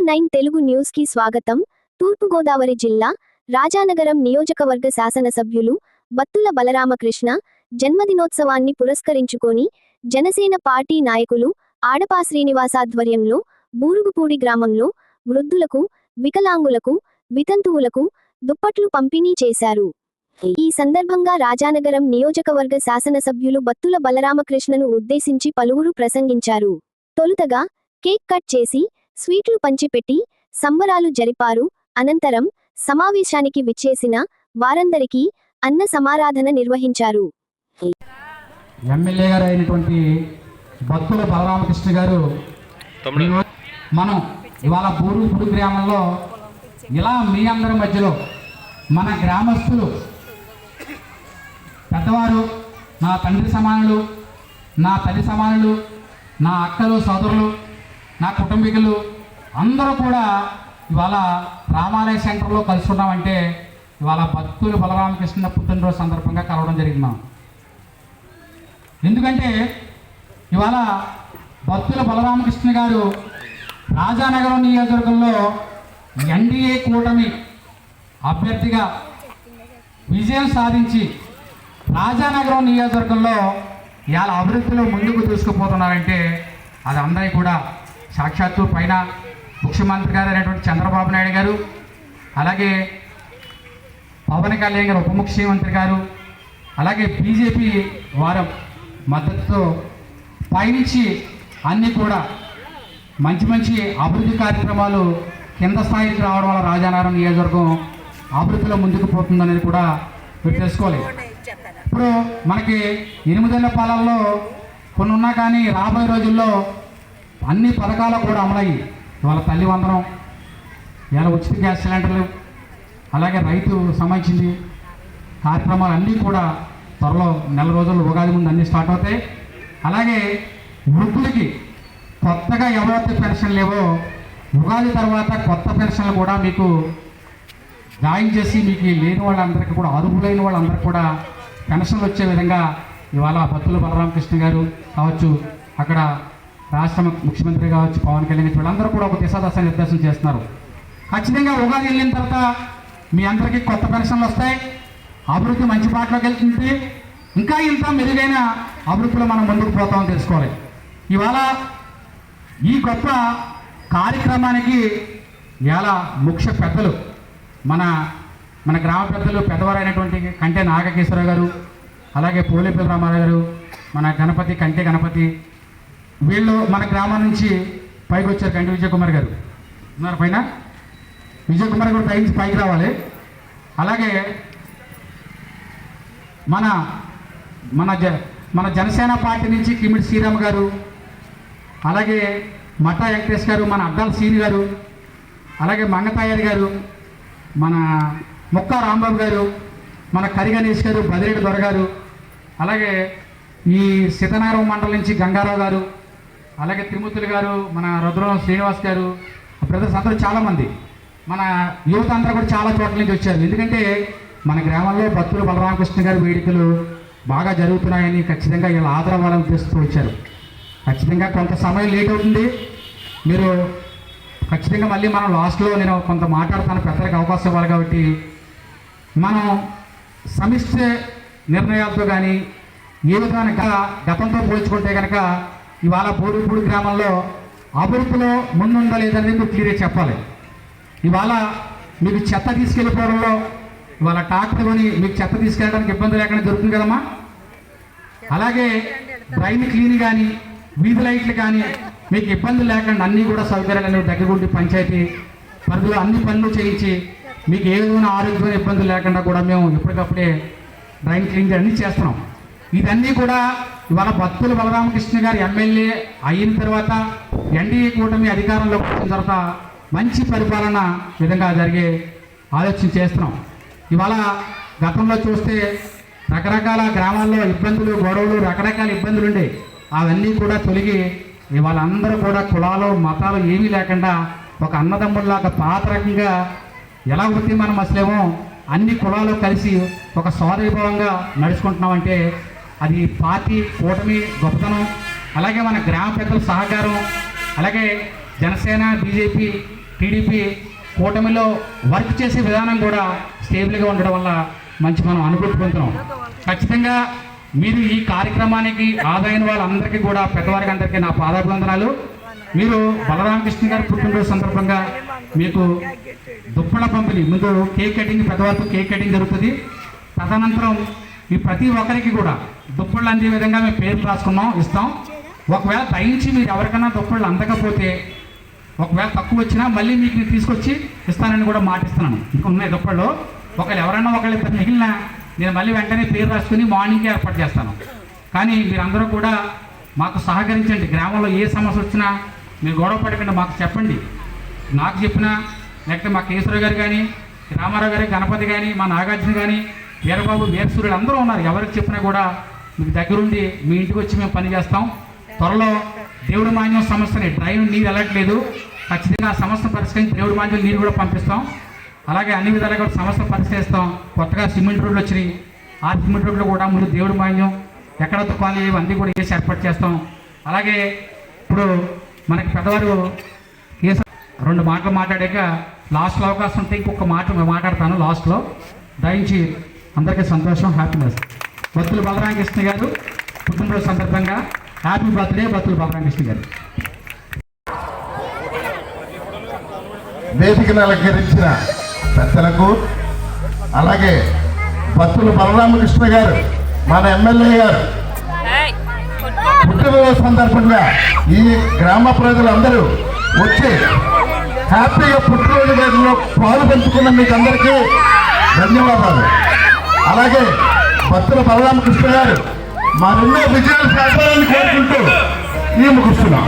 Nine Telugu న్యూస్కి స్వాగతం. తూర్పుగోదావరి జిల్లా రాజానగరం నియోజకవర్గ శాసనసభ్యులు బత్తుల బలరామకృష్ణ జన్మదినోత్సవాన్ని పురస్కరించుకొని జనసేన పార్టీ నాయకులు ఆడపా శ్రీనివాసాధ్వర్యంలో బూరుగుపూడి గ్రామంలో వృద్ధులకు వికలాంగులకు వితంతువులకు దుప్పట్లు పంపిణీ చేశారు. ఈ సందర్భంగా రాజానగరం నియోజకవర్గ శాసనసభ్యులు బత్తుల బలరామకృష్ణను ఉద్దేశించి పలువురు ప్రసంగించారు. తొలుతగా కేక్ కట్ చేసి స్వీట్లు పంచిపెట్టి సంబరాలు జరిపారు. అనంతరం సమావేశానికి విచ్చేసిన వారందరికీ అన్న సమారాధన నిర్వహించారు. ఎమ్మెల్యే గారు అయినటువంటి భక్తుల బలరామకృష్ణ గారు మనం ఇవాళ బూరుగుపుడు గ్రామంలో ఇలా మీ అందరి మధ్యలో మన గ్రామస్తులు పెద్దవారు నా తండ్రి సమానులు నా తల్లి సమానులు నా అక్కలు సోదరులు నా కుటుంబీకులు అందరూ కూడా ఇవాళ రామాలయ సెంటర్లో కలుసుకున్నామంటే ఇవాళ భక్తులు బలరామకృష్ణ పుట్టినరోజు సందర్భంగా కలవడం జరిగింది మనం. ఎందుకంటే ఇవాళ భక్తుల బలరామకృష్ణ గారు రాజానగరం నియోజకవర్గంలో ఎన్డీఏ కూటమి అభ్యర్థిగా విజయం సాధించి రాజానగరం నియోజకవర్గంలో ఇవాళ అభివృద్ధిలో ముందుకు తీసుకుపోతున్నారంటే అది అందరికీ కూడా సాక్షాత్తు పైన ముఖ్యమంత్రి గారు అయినటువంటి చంద్రబాబు నాయుడు గారు అలాగే పవన్ కళ్యాణ్ గారు ఉప ముఖ్యమంత్రి గారు అలాగే బీజేపీ వారి మద్దతుతో పైనుంచి అన్నీ కూడా మంచి మంచి అభివృద్ధి కార్యక్రమాలు కింద స్థాయికి రావడం వల్ల రాజానగరం నియోజకవర్గం అభివృద్ధిలో ముందుకు పోతుందనేది కూడా మీరు తెలుసుకోవాలి. ఇప్పుడు మనకి ఎనిమిదేళ్ళ పాలనలో కొన్ని ఉన్నా కానీ రాబోయే రోజుల్లో అన్ని పథకాలు కూడా అమలయ్యాయి ఇవాళ తల్లి వందనం. ఇవాళ ఉచిత గ్యాస్ సిలిండర్లు అలాగే రైతు సంబంధించింది కార్యక్రమాలు అన్నీ కూడా త్వరలో నెల రోజులు ఉగాది ముందు అన్నీ స్టార్ట్ అవుతాయి. అలాగే వృద్ధులకి కొత్తగా ఎవరైతే పెన్షన్ లేవో ఉగాది తర్వాత కొత్త పెన్షన్లు కూడా మీకు జాయిన్ చేసి మీకు లేని వాళ్ళందరికీ కూడా అర్హులైన వాళ్ళందరికీ కూడా పెన్షన్లు వచ్చే విధంగా ఇవాళ భక్తులు బలరామకృష్ణ గారు కావచ్చు అక్కడ రాష్ట్ర ముఖ్యమంత్రి కావచ్చు పవన్ కళ్యాణ్ గారు వీళ్ళందరూ కూడా ఒక దిశాదశ నిర్దేశం చేస్తున్నారు. ఖచ్చితంగా ఉగాది వెళ్ళిన తర్వాత మీ అందరికీ కొత్త పెన్షన్లు వస్తాయి. అభివృద్ధి మంచి బాటలోకి వెళ్తుంది. ఇంకా ఇంత మెరుగైన అభివృద్ధిలో మనం ముందుకు పోతామని తెలుసుకోవాలి. ఇవాళ ఈ గొప్ప కార్యక్రమానికి ఇవాళ ముఖ్య పెద్దలు మన మన గ్రామ పెద్దలు పెద్దవారైనటువంటి కంటే నాగకేశ్వరరావు గారు అలాగే పోలేపల్లి రామారావు గారు మన గణపతి కంటే గణపతి వీళ్ళు మన గ్రామం నుంచి పైకి వచ్చారు కంటి విజయ్ కుమార్ గారు. ఉన్నారు పైన? విజయ్ కుమార్ గారు పై పైకి రావాలి. అలాగే మన మన జ మన జనసేన పార్టీ నుంచి కిమిడి శ్రీరామ్ గారు అలాగే మట్టా వెంకటేష్ గారు మన అద్దాల సీని గారు అలాగే మంగతాయర్ గారు మన ముక్క రాంబాబు గారు మన కరిగణేష్ గారు బదిరేడు దొర గారు అలాగే ఈ సీతనారాయణ మండలం నుంచి గంగారావు గారు అలాగే తిరుమూర్తులు గారు మన రుద్రం శ్రీనివాస్ గారు బ్రదర్స్ అందరూ చాలామంది. మన యువత అందరూ కూడా చాలా చోట్ల నుంచి వచ్చారు. ఎందుకంటే మన గ్రామంలో భక్తులు బలరామకృష్ణ గారి వేడుకలు బాగా జరుగుతున్నాయని ఖచ్చితంగా ఇలా ఆదరవాలని చేస్తూ వచ్చారు. ఖచ్చితంగా కొంత సమయం లేట్ అవుతుంది. మీరు ఖచ్చితంగా మళ్ళీ మనం లాస్ట్లో నేను కొంత మాట్లాడతాను పెద్దలకు అవకాశం ఇవ్వాలి కాబట్టి. మనం సమిష్టి నిర్ణయాలతో కానీ ఏ విధమైన గతంతో పోల్చుకుంటే కనుక ఇవాళ బోరుపూడి గ్రామంలో అభివృద్ధిలో ముందుందా లేదనేది మీరు క్లియర్గా చెప్పాలి. ఇవాళ మీకు చెత్త తీసుకెళ్ళిపోవడంలో ఇవాళ టాక్టర్ని మీకు చెత్త తీసుకెళ్ళడానికి ఇబ్బంది లేకుండా దొరుకుతుంది కదమ్మా? అలాగే డ్రైన్ క్లీన్ కానీ వీధి లైట్లు కానీ మీకు ఇబ్బంది లేకుండా అన్నీ కూడా సౌకర్యాలు దగ్గర ఉండి పంచాయతీ పరిధిలో అన్ని పనులు చేయించి మీకు ఏ విధమైన ఆరోగ్యమైన ఇబ్బందులు లేకుండా కూడా మేము ఎప్పటికప్పుడే డ్రైన్ క్లీన్ అన్నీ చేస్తున్నాం. ఇదన్నీ కూడా ఇవాళ భక్తులు బలరామకృష్ణ గారు ఎమ్మెల్యే అయిన తర్వాత ఎన్డీఏ కూటమి అధికారంలోకి వచ్చిన తర్వాత మంచి పరిపాలన విధంగా జరిగే ఆలోచన చేస్తున్నాం. ఇవాళ గతంలో చూస్తే రకరకాల గ్రామాల్లో ఇబ్బందులు గొడవలు రకరకాల ఇబ్బందులు ఉండే. అవన్నీ కూడా తొలగి ఇవాళ అందరూ కూడా కులాలు మతాలు ఏమీ లేకుండా ఒక అన్నదమ్ముల్లాగా పాత రకంగా ఎలా ఉంది మనం అసలేమో అన్ని కులాలు కలిసి ఒక సోదరీభావంగా నడుచుకుంటున్నామంటే అది పార్టీ కూటమి గొప్పతనం అలాగే మన గ్రామ పెద్దల సహకారం అలాగే జనసేన బీజేపీ టీడీపీ కూటమిలో వర్క్ చేసే విధానం కూడా స్టేబుల్గా ఉండడం వల్ల మంచి మనం అనుభూతి పొందుతున్నాం. ఖచ్చితంగా మీరు ఈ కార్యక్రమానికి ఆదాయం వాళ్ళందరికీ కూడా పెద్దవారికి అందరికీ నా పాదాభివందనాలు. మీరు బలరామకృష్ణ గారి పుట్టినరోజు సందర్భంగా మీకు దుప్పల పంపిణీ ముందు కేక్ కటింగ్ పెద్దవారికి కేక్ కటింగ్ జరుగుతుంది. తదనంతరం మీ ప్రతి ఒక్కరికి కూడా దుప్పళ్ళు అందే విధంగా మేము పేర్లు రాసుకున్నాం ఇస్తాం. ఒకవేళ తయించి మీరు ఎవరికైనా దుప్పళ్ళు అందకపోతే ఒకవేళ తక్కువ వచ్చినా మళ్ళీ మీకు నేను తీసుకొచ్చి ఇస్తానని కూడా మాటిస్తున్నాను. ఇంకా ఉన్నాయి దుప్పళ్ళు ఒకవేళ ఎవరైనా ఒకళ్ళు ఇద్దరు మిగిలిన నేను మళ్ళీ వెంటనే పేరు రాసుకుని మార్నింగ్ ఏర్పాటు చేస్తాను. కానీ మీరందరూ కూడా మాకు సహకరించండి. గ్రామంలో ఏ సమస్య వచ్చినా మీరు గొడవ పడకుండా మాకు చెప్పండి. నాకు చెప్పినా లేకపోతే మా కేశవరావు గారు కానీ రామారావు గారు గణపతి కానీ మా నాగార్జున కానీ వీరబాబు వీరసూర్యులు అందరూ ఉన్నారు. ఎవరికి చెప్పినా కూడా మీకు దగ్గరుండి మీ ఇంటికి వచ్చి మేము పని చేస్తాం. త్వరలో దేవుడి మాన్యం సమస్యని డ్రైవ్ నీరు వెళ్ళట్లేదు. ఖచ్చితంగా ఆ సమస్య పరిష్కరించి దేవుడు మాన్యం నీరు కూడా పంపిస్తాం. అలాగే అన్ని విధాలుగా కూడా సమస్య పరిష్కరిస్తాం. కొత్తగా సిమెంట్ రోడ్లు వచ్చినాయి. ఆ సిమెంట్ రోడ్లు కూడా ముందు దేవుడి మాన్యం ఎక్కడ తుకాలి అన్నీ కూడా వేసి ఏర్పాటు చేస్తాం. అలాగే ఇప్పుడు మనకి పెద్దవారు కేసు రెండు మాటలు మాట్లాడాక లాస్ట్లో అవకాశం ఉంటే ఇంకొక మాట మాట్లాడతాను లాస్ట్లో. దయించి అందరికీ సంతోషం హ్యాపీనెస్ బత్తులు బలరామకృష్ణ గారు పుట్టినరోజు సందర్భంగా హ్యాపీ బర్త్డే బత్తులు బలరామకృష్ణ గారు. వేదికను అలంకరించిన పెద్దలకు అలాగే భక్తులు బలరామకృష్ణ గారు మన ఎమ్మెల్యే గారు. పుట్టినరోజు సందర్భంగా ఈ గ్రామ ప్రజలందరూ వచ్చి హ్యాపీగా పుట్టినరోజు వేడుకలో పాలు పంచుకున్న మీకు అందరికీ ధన్యవాదాలు. అలాగే భక్తుల బలరామకృష్ణ గారు మరెన్నో విజయాలు సాధారణ కోరుకుంటూ ఈ ముగిస్తున్నాం